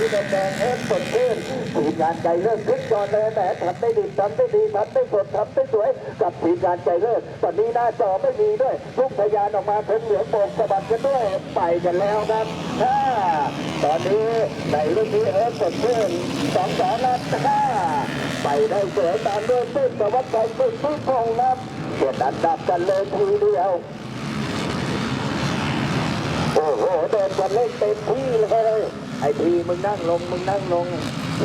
การใจเลิกขึ้นก่อนเลยแหมทำได้ดีทำได้ดีทำได้สดทำได้สวย กับทีมงานใจเลิกตอนนี้หน้าจอไม่มีด้วยทุกพยานออกมาเป็นเหลืองโบกสะบัดกันด้วยไปกันแล้วครับห้าตอนนี้ในรุ่นนี้เออสดชื่นสองสองนัดห้าไปได้สวยตามด้วยตุ้นสวัสดิ์ชัยตุ้นตุ้นพงษ์นับเกียรติอันดับกันเลยทีเดียวโอ้โห ทีมึงนั่งลงมึงนั่งลง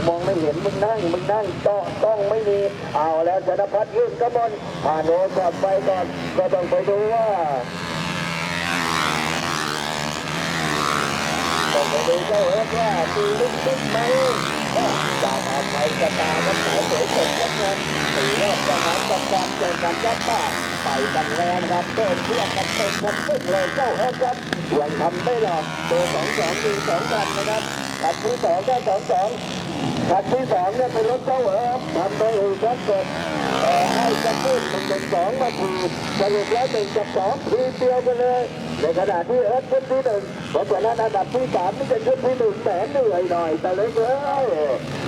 มองไม่เห็นมึงนั่งมึงนั่งต้องต้องไม่มีเอาแล้วชนพัฒน์ยื่นกระบอนผ่านโน้กลับไปก่อนก็ต้องไปดูว่าต้องไปดูเจ้าเอ็กว่ามีลึกตึ๊กไหม จากเอาไปกระตามันสายสวยสดงดงามสีรอบสนามกับความเจอกันยัดป้าไปกันแล้วครับเดินเพื่อกันเต็มกันตึ๊กเลยเจ้าเอ็กครับยังทำได้หรอกตัวสองสองมีสองกันนะครับขัดที่สองได้สองสองขัดที่สองเนี่ยเป็นรถเจ้าเอ็กทำได้อีกครับเกิดให้จะพูดมันเป็นสองนาทีสรุปแล้วหนึ่งกับสองทีเดียวกันเลยในขณะที่เอิร์ธขึ้นที่หนึ่งเพราะฉะนั้นอันดับที่สามนี่จะขึ้นที่หนึ่งแหมเหนื่อยหน่อยแต่เล็กเอ้ย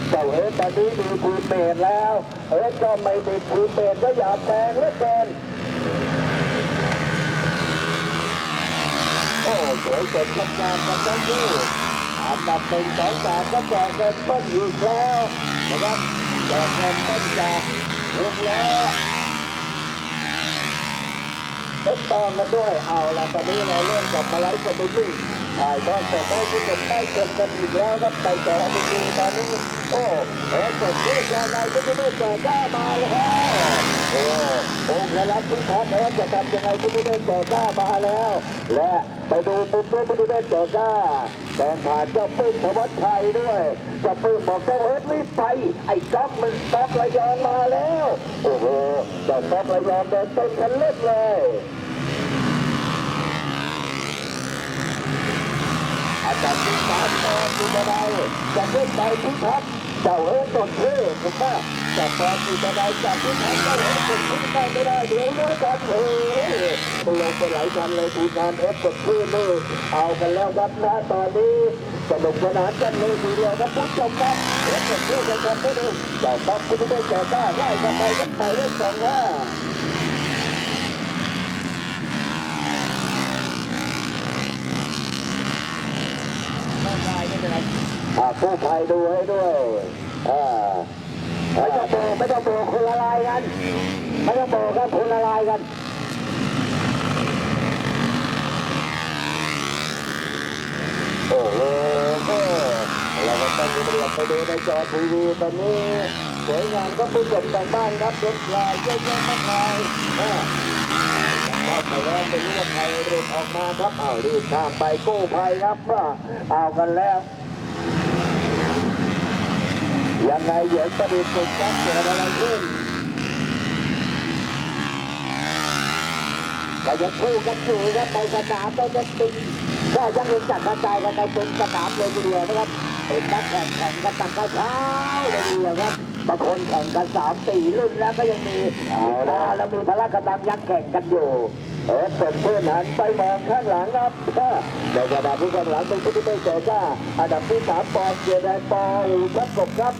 เจ้าเอิร์ธตอนนี้มีภูมเมทแล้วเอิร์ธก็ไม่มีทีมเมทก็อย่าแพงเหลือเกินโอ้สวยสดงดงามกันทั้งคู่อันดับหนึ่งสองสามก็แจกเงินต้นอีกแล้วนะครับแจกเงินต้นจากลูกแล้ว ตองกันด้วยเอาละตอนนี้เราเริ่มกลับมาไลฟ์สดดูถ่ายทอดสดให้ผู้ชมได้ชมกันอีกแล้วครับไปต่อไปดูตอนนี้โอ้เอ็กสดที่ยาวในก็จะได้เจอก้ามาแล้วโอ้องค์รับพิทักษ์เอ็กจะทำยังไงก็จะได้เจอก้ามาแล้ว และไปดูมุมด้วยก็จะได้เจอก้าแข่งผ่านเจ้าปื้มธวัชชัยด้วยเจ้าปื้มบอกเจ้าเอ็กรีบไปไอ้ก๊อกมันก๊อกระยองมาแล้วโอ้โหเจ้าก๊อกระยองเดินเต้นกันเล่นเลย อา จารย์พิพัฒน์ตอนดูอะไรจะขึ้นไปพิพัฒน์เจ้าเอ๋ตนเท่ผมว่าจะตอนดูอะไรจะพิพัฒน์เจ้าเอ๋ตนเท่ได้ไม่ได้เดี๋ยวเลิกกันเฮ้ยลงไปหลายคันเลยทีมงานเอฟกดขึ้นเลยเอากันแล้วครับนะตอนนี้สนุกสนานกันเลยทีเดียวครับผู้ชมครับเอฟกดขึ้นกันกันได้เลยเจ้าปั๊บคุณได้เจ้าได้ได้กันไปกันไปได้สองห้า อ่าผู้ภัยดูให้ด้วยอ่าไม่ต้องโบกไม่ต้องโบกคนละลายกัน ไม่ต้องโบกกันคนละลายกันโอ้โหเราก็ต้องเรียบไปดูในจอทีวีตอนนี้สวยงามก็ผู้ชมทางบ้านครับรถลายเยอะแยะมากมายอ่าก็ไปแล้วเป็นลูกไทยรีบออกมาครับเอารีบข้ามไปกู้ภัยครับว่าเอากันแล้ว ยังไงเหยียบประดิษฐ์สุดครับเกิดอะไรขึ้นก็ยังคู่กันอยู่ครับในสนามต้องจะติงก็ยังเห็นจัดกระจายกันในเป็นสนามเลยทีเดียวนะครับเป็นนักแข่งแข่งกันตั้งแต่เช้าเลยทีเดียวครับบางคนแข่งกันสามสี่รุ่นแล้วก็ยังมีเอาละแล้วมีพละกำลังยังแข่งกันอยู่ เออเป็นเพื่อนหันไปมองข้างหลังครับในกระดาษผู้กำลังเป็นผู้ที่ไม่เจ้าอันดับที่สามปอนเกียร์แดงปออูชับกบครับ